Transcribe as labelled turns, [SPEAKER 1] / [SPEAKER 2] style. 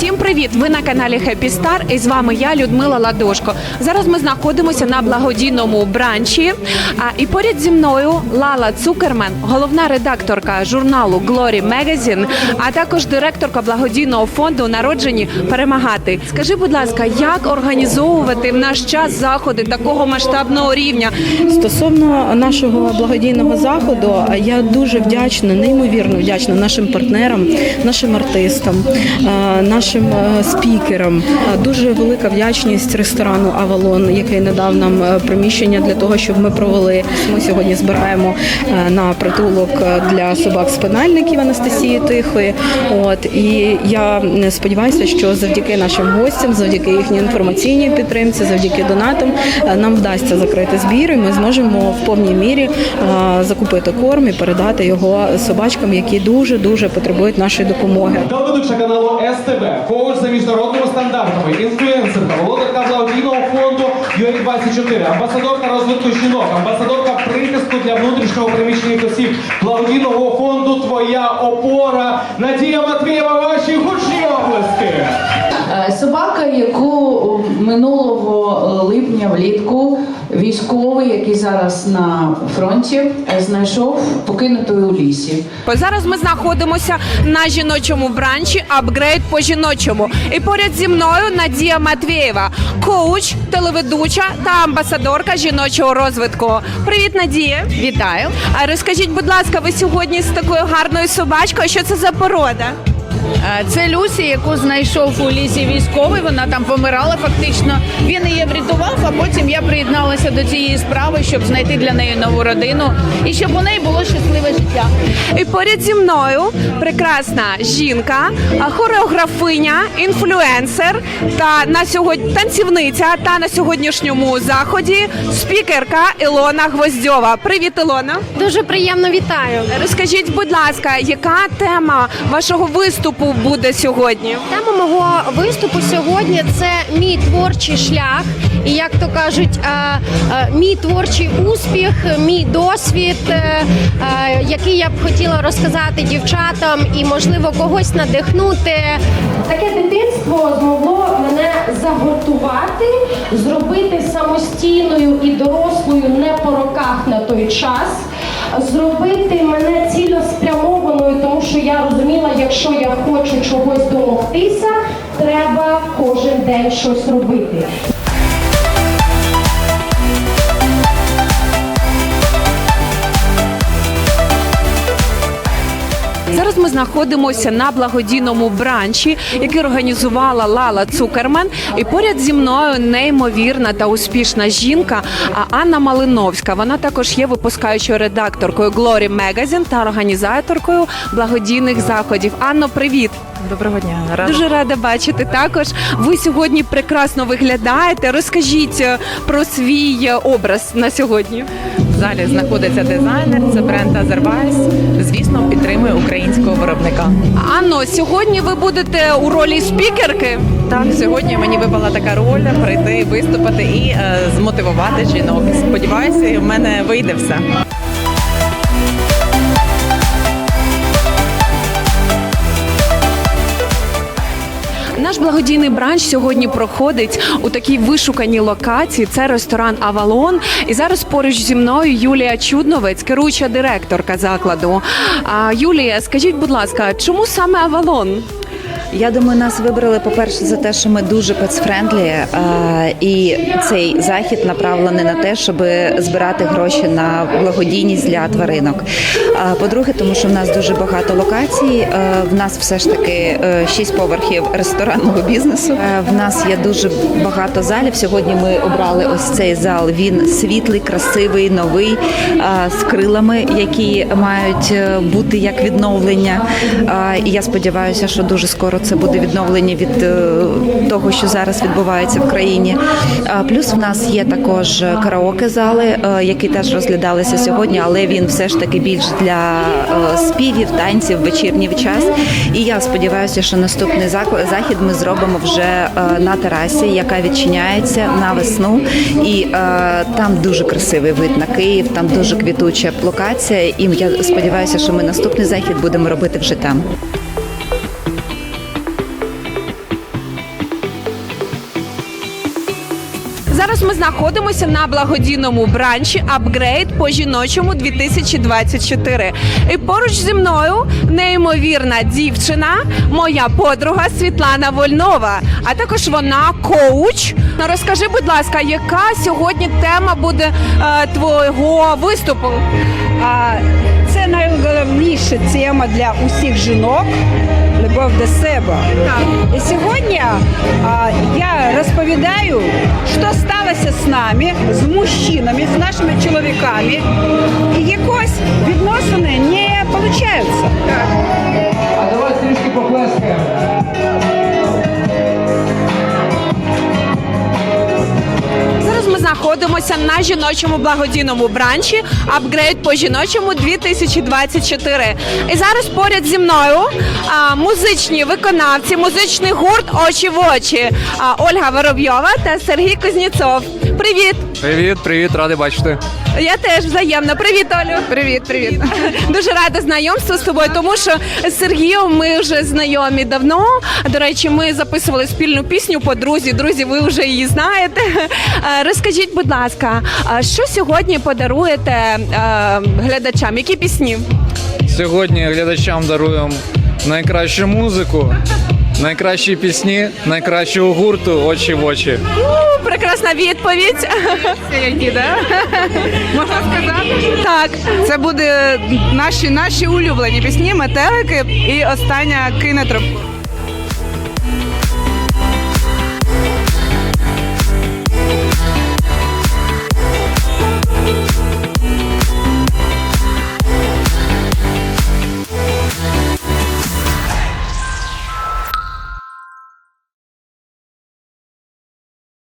[SPEAKER 1] Всім привіт! Ви на каналі Happy Star і з вами я, Людмила Ладошко. Зараз ми знаходимося на благодійному бранчі. А і поряд зі мною Лала Цукерман, головна редакторка журналу Glory Magazine, а також директорка благодійного фонду Народжені перемагати. Скажи, будь ласка, як організовувати в наш час заходи такого масштабного рівня?
[SPEAKER 2] Стосовно нашого благодійного заходу, я дуже вдячна, неймовірно вдячна нашим партнерам, нашим артистам, е, нашим е, спікерам. Е, Дуже велика вдячність ресторану Авалон, який надав нам е, приміщення для того, щоб ми провели. Ми сьогодні збираємо на притулок для собак-спинальників Анастасії Тихої. От і я сподіваюся, що завдяки нашим гостям, завдяки їхній інформаційній підтримці, завдяки донатам, нам вдасться закрити збір, і ми зможемо в повній мірі закупити корм і передати його собачкам, які дуже дуже потребують нашої допомоги.
[SPEAKER 3] Телеведуча каналу СТБ, коуч за міжнародними стандартами, інфлюенсерка, володарка благодійного фонду UA24, амбасадорка розвитку жінок, амбасадорка притиску для внутрішнього приміщення осіб, благодійного фонду Твоя опора. Надія Матвієва, ваші гучні оплески.
[SPEAKER 4] Е, Собака, яку минулого липня влітку військовий, який зараз на фронті, е, знайшов покинутою у лісі.
[SPEAKER 1] Зараз ми знаходимося на жіночому бранчі апгрейд по жіночому. І поряд зі мною Надія Матвєєва, коуч, телеведуча та амбасадорка жіночого розвитку. Привіт, Надія!
[SPEAKER 5] Вітаю.
[SPEAKER 1] А розкажіть, будь ласка, ви сьогодні з такою гарною собачкою? Що це за порода?
[SPEAKER 5] Е, Це Люсі, яку знайшов у лісі військовий. Вона там помирала фактично. Він її врятував, а потім я приєдналася до цієї справи, щоб знайти для неї нову родину і щоб у неї було щасливе життя.
[SPEAKER 1] І поряд зі мною прекрасна жінка, хореографиня, інфлюенсер та на сьогодні танцівниця та на сьогоднішньому заході спікерка Ілона Гвоздьова. Привіт, Ілона!
[SPEAKER 6] Дуже приємно вітаю.
[SPEAKER 1] Розкажіть, будь ласка, яка тема вашого виступу буде сьогодні?
[SPEAKER 6] Тема мого виступу сьогодні це мій творчий шлях, і як то кажуть, е, е, мій творчий успіх, мій досвід, е, який я б хотіла розказати дівчатам і, можливо, когось надихнути. Таке дитинство змогло мене загортувати, зробити самостійною і дорослою не по роках на той час. Зробити мене цілеспрямованою, тому що я розуміла, якщо я хочу чогось домогтися, треба кожен день щось робити.
[SPEAKER 1] Зараз ми знаходимося на благодійному бранчі, який організувала Лала Цукерман. І поряд зі мною неймовірна та успішна жінка Анна Малиновська. Вона також є випускаючою редакторкою Glory Magazine та організаторкою благодійних заходів. Анно, привіт!
[SPEAKER 7] Доброго дня, рада.
[SPEAKER 1] Дуже рада бачити. Також ви сьогодні прекрасно виглядаєте. Розкажіть е, про свій е, образ на сьогодні.
[SPEAKER 7] Залі знаходиться дизайнер, це бренд Азервайс. Звісно, підтримує українського виробника.
[SPEAKER 1] Анно, сьогодні ви будете у ролі спікерки.
[SPEAKER 7] Так, сьогодні мені випала така роль прийти, виступити і е, змотивувати жінок. Сподіваюся, в мене вийде все.
[SPEAKER 1] Наш благодійний бранч сьогодні проходить у такій вишуканій локації. Це ресторан Авалон. І зараз поруч зі мною Юлія Чудновець, керуюча директорка закладу. Юлія, скажіть, будь ласка, чому саме Авалон?
[SPEAKER 8] Я думаю, нас вибрали, по-перше, за те, що ми дуже пецфрендлі, е, і цей захід направлений на те, щоб збирати гроші на благодійність для тваринок. А по-друге, тому що в нас дуже багато локацій. е, В нас все ж таки е, шість поверхів ресторанного бізнесу. В нас є дуже багато залів. Сьогодні ми обрали ось цей зал. Він світлий, красивий, новий з крилами, які мають бути як відновлення. І я сподіваюся, що дуже скоро це буде відновлення від е, того, що зараз відбувається в країні. Плюс в нас є також караоке зали, е, які теж розглядалися сьогодні, але він все ж таки більш для е, співів, танців, вечірній час. І я сподіваюся, що наступний захід ми зробимо вже на терасі, яка відчиняється на весну. І там дуже красивий вид на Київ, там дуже квітуча локація. І я сподіваюся, що ми наступний захід будемо робити вже там.
[SPEAKER 1] Зараз ми знаходимося на благодійному бранчі апгрейд по жіночому 2024. І поруч зі мною неймовірна дівчина, моя подруга Світлана Вольнова. А також вона коуч. Ну, Розкажи, будь ласка, яка сьогодні тема буде е, твого виступу?
[SPEAKER 9] Це найголовніша тема для усіх жінок любов до себе. І сьогодні а, я розповідаю, що сталося з нами, з мужчинами, з нашими чоловіками, і якось відносини не получаються.
[SPEAKER 1] Знаходимося на жіночому благодійному бранчі апгрейд по жіночому 2024. І зараз поряд зі мною а, музичні виконавці, музичний гурт Очі в очі. А, Ольга Воробйова та Сергій Кузніцов. Привіт!
[SPEAKER 10] Привіт, привіт, радий бачити.
[SPEAKER 1] Я теж взаємно. Привіт, Олю.
[SPEAKER 7] Привіт, привіт.
[SPEAKER 1] Дуже рада знайомству з тобою, тому що з Сергієм ми вже знайомі давно. До речі, ми записували спільну пісню по друзі. Друзі, ви вже її знаєте. Розкажіть, будь ласка, що сьогодні подаруєте глядачам? Які пісні?
[SPEAKER 10] Сьогодні глядачам даруємо найкращу музику, найкращі пісні, найкращого гурту очі в очі.
[SPEAKER 1] Прекрасна відповідь.
[SPEAKER 7] Які, да? Можна сказати?
[SPEAKER 1] Так.
[SPEAKER 7] Це буде наші, наші улюблені пісні, метелики і остання кинетроп.